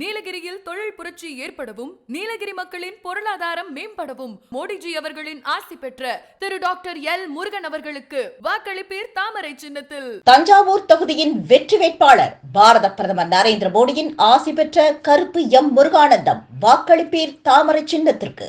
நீலகிரியில் தொழில் புரட்சி ஏற்படவும் நீலகிரி மக்களின் பொருளாதாரம் மேம்படவும் மோடிஜி அவர்களின் ஆசி பெற்ற திரு டாக்டர் எல் முருகன் அவர்களுக்கு வாக்களிப்பீர் தாமரை சின்னத்தில். தஞ்சாவூர் தொகுதியின் வெற்றி வேட்பாளர் பாரத பிரதமர் நரேந்திர மோடியின் ஆசி பெற்ற கருப்பு எம் முருகானந்தம் வாக்களிப்பீர் தாமரை சின்னத்திற்கு.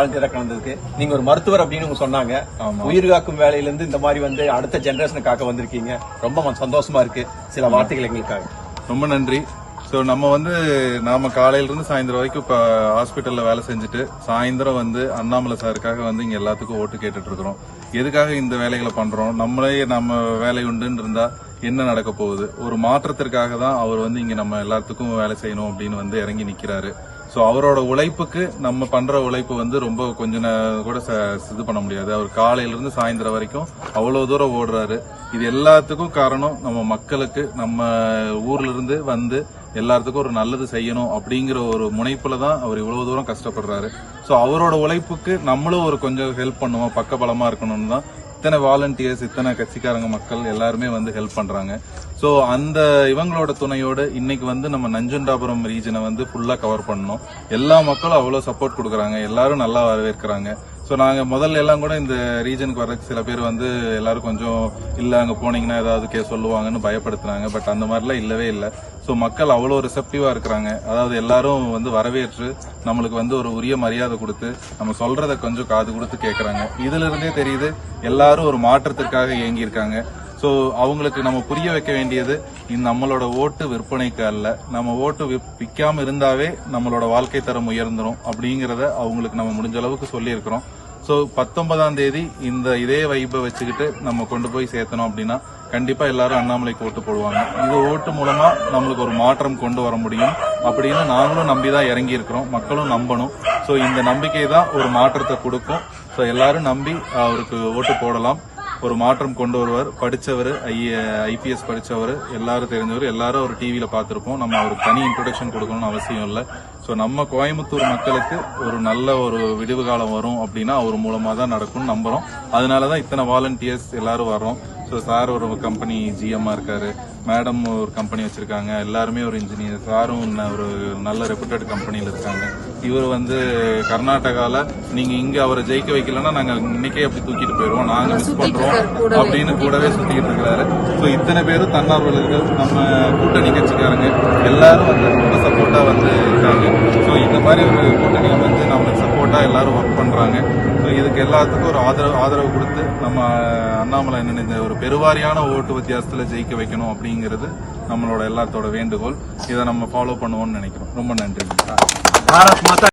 வாலண்டியரா கலந்ததுக்கு நீங்க ஒரு மருத்துவர் அப்படின்னு உங்க சொன்னாங்க. உயிர் காக்கும் வேலையில இருந்து இந்த மாதிரி வந்து அடுத்த ஜெனரேஷனுக்காக வந்திருக்கீங்க. ரொம்ப சந்தோஷமா இருக்கு. சில வார்த்தைகள் எங்களுக்காக. ரொம்ப நன்றி. ஸோ நம்ம வந்து நாம காலையில இருந்து சாயந்தரம் வரைக்கும் இப்போ ஹாஸ்பிட்டல்ல வேலை செஞ்சுட்டு சாயந்தரம் வந்து அண்ணாமலை சாருக்காக வந்து இங்க எல்லாத்துக்கும் ஓட்டு கேட்டுட்டு இருக்கிறோம். எதுக்காக இந்த வேலைகளை பண்றோம்? நம்மளே நம்ம வேலை உண்டுன்னு இருந்தா என்ன நடக்க போகுது? ஒரு மாற்றத்திற்காக தான் அவர் வந்து இங்க நம்ம எல்லாத்துக்கும் வேலை செய்யணும் அப்படின்னு வந்து இறங்கி நிக்கிறாரு. ஸோ அவரோட உழைப்புக்கு நம்ம பண்ற உழைப்பு வந்து ரொம்ப கொஞ்ச நேரம் கூட ச- இது பண்ண முடியாது. அவர் காலையிலிருந்து சாயந்தரம் வரைக்கும் அவ்வளோ தூரம் ஓடுறாரு. இது எல்லாத்துக்கும் காரணம் நம்ம மக்களுக்கு நம்ம ஊர்ல இருந்து வந்து எல்லாத்துக்கும் ஒரு நல்லது செய்யணும் அப்படிங்கிற ஒரு முனைப்புல தான் அவர் இவ்வளவு தூரம் கஷ்டப்படுறாரு. ஸோ அவரோட உழைப்புக்கு நம்மளும் ஒரு கொஞ்சம் ஹெல்ப் பண்ணுவோம் பக்கபலமா இருக்கணும்னு தான் இத்தனை வாலண்டியர்ஸ் இத்தனை கட்சிக்காரங்க மக்கள் எல்லாருமே வந்து ஹெல்ப் பண்றாங்க. ஸோ அந்த இவங்களோட துணையோடு இன்னைக்கு வந்து நம்ம நஞ்சுண்டாபுரம் ரீஜனை வந்து ஃபுல்லா கவர் பண்ணோம் எல்லா மக்களும் அவ்வளோ சப்போர்ட் கொடுக்குறாங்க. எல்லாரும் நல்லா வரவேற்கிறாங்க. ஸோ நாங்கள் முதல்ல எல்லாம் கூட இந்த ரீஜனுக்கு வர சில பேர் வந்து எல்லாரும் கொஞ்சம் இல்லை அங்கே போனீங்கன்னா ஏதாவது கே சொல்லுவாங்கன்னு பயப்படுத்துனாங்க பட் அந்த மாதிரிலாம் இல்லவே இல்லை. ஸோ மக்கள் அவ்வளோ ரிசப்டிவாக இருக்கிறாங்க. அதாவது எல்லாரும் வந்து வரவேற்று நம்மளுக்கு வந்து ஒரு உரிய மரியாதை கொடுத்து நம்ம சொல்கிறத கொஞ்சம் காது கொடுத்து கேட்குறாங்க இதுல இருந்தே தெரியுது எல்லாரும் ஒரு மாற்றத்திற்காக இயங்கியிருக்காங்க. ஸோ அவங்களுக்கு நம்ம புரிய வைக்க வேண்டியது இந்த நம்மளோட ஓட்டு விற்பனைக்கு அல்ல. நம்ம ஓட்டு விற்காம இருந்தாவே நம்மளோட வாழ்க்கை தரம் உயர்ந்துடும் அப்படிங்கிறத அவங்களுக்கு நம்ம முடிஞ்ச அளவுக்கு சொல்லியிருக்கிறோம். ஸோ பத்தொன்பதாம் தேதி இந்த இதே வைப்பை வச்சுக்கிட்டு நம்ம கொண்டு போய் சேர்த்தணும் அப்படின்னா கண்டிப்பா எல்லாரும் அண்ணாமலைக்கு ஓட்டு போடுவாங்க. இது ஓட்டு மூலமா நம்மளுக்கு ஒரு மாற்றம் கொண்டு வர முடியும் அப்படின்னு நாங்களும் நம்பி தான் இறங்கி இருக்கிறோம் மக்களும் நம்பணும். ஸோ இந்த நம்பிக்கை தான் ஒரு மாற்றத்தை கொடுக்கும். ஸோ எல்லாரும் நம்பி அவருக்கு ஓட்டு போடலாம். ஒரு மாற்றம் கொண்டு வருவார். படிச்சவர் ஐபிஎஸ் படித்தவர் எல்லாரும் தெரிஞ்சவர் எல்லாரும் ஒரு டிவியில் பார்த்துருப்போம். நம்ம அவருக்கு தனி இன்ட்ரொடக்ஷன் கொடுக்கணும்னு அவசியம் இல்லை. ஸோ நம்ம கோயம்புத்தூர் மக்களுக்கு ஒரு நல்ல ஒரு விடிவு காலம் வரும் அப்படின்னா அவர் மூலமாக தான் நடக்கும்னு நம்புகிறோம் அதனால தான் இத்தனை வாலண்டியர்ஸ் எல்லாரும் வர்றோம். ஸோ சார் ஒரு கம்பெனி ஜிஎம்மா இருக்காரு. மேடம் ஒரு கம்பெனி வச்சிருக்காங்க. எல்லாருமே ஒரு இன்ஜினியர் சாரும் ஒரு நல்ல ரெப்யூட்டட் கம்பெனியில் இருக்காங்க. இவர் வந்து கர்நாடகால நீங்க இங்க அவரை ஜெயிக்க வைக்கலன்னா நாங்க இன்னைக்கே அப்படி தூக்கிட்டு போயிருவோம். நாங்க மிஸ் பண்றோம் அப்படின்னு கூடவே சுத்திக்கிட்டு இருக்கிறாரு. ஸோ இத்தனை பேரும் தன்னார்வலர்கள் நம்ம கூட்டணி கட்சிக்காரங்க எல்லாரும் வந்து ரொம்ப சப்போர்ட்டா வந்து இருக்காங்க. ஸோ இந்த மாதிரி ஒரு கூட்டணி வந்து நம்மளுக்கு சப்போர்ட்டா எல்லாரும் ஒர்க் பண்றாங்க. ஸோ இதுக்கு எல்லாத்துக்கும் ஒரு ஆதரவு ஆதரவு கொடுத்து நம்ம அண்ணாமலை நினைந்த ஒரு பெருவாரியான ஓட்டு வித்தியாசத்துல ஜெயிக்க வைக்கணும் அப்படிங்கிறது நம்மளோட எல்லாத்தோட வேண்டுகோள். இதை நம்ம ஃபாலோ பண்ணுவோம்னு நினைக்கிறோம். ரொம்ப நன்றி. பாரத் மாதா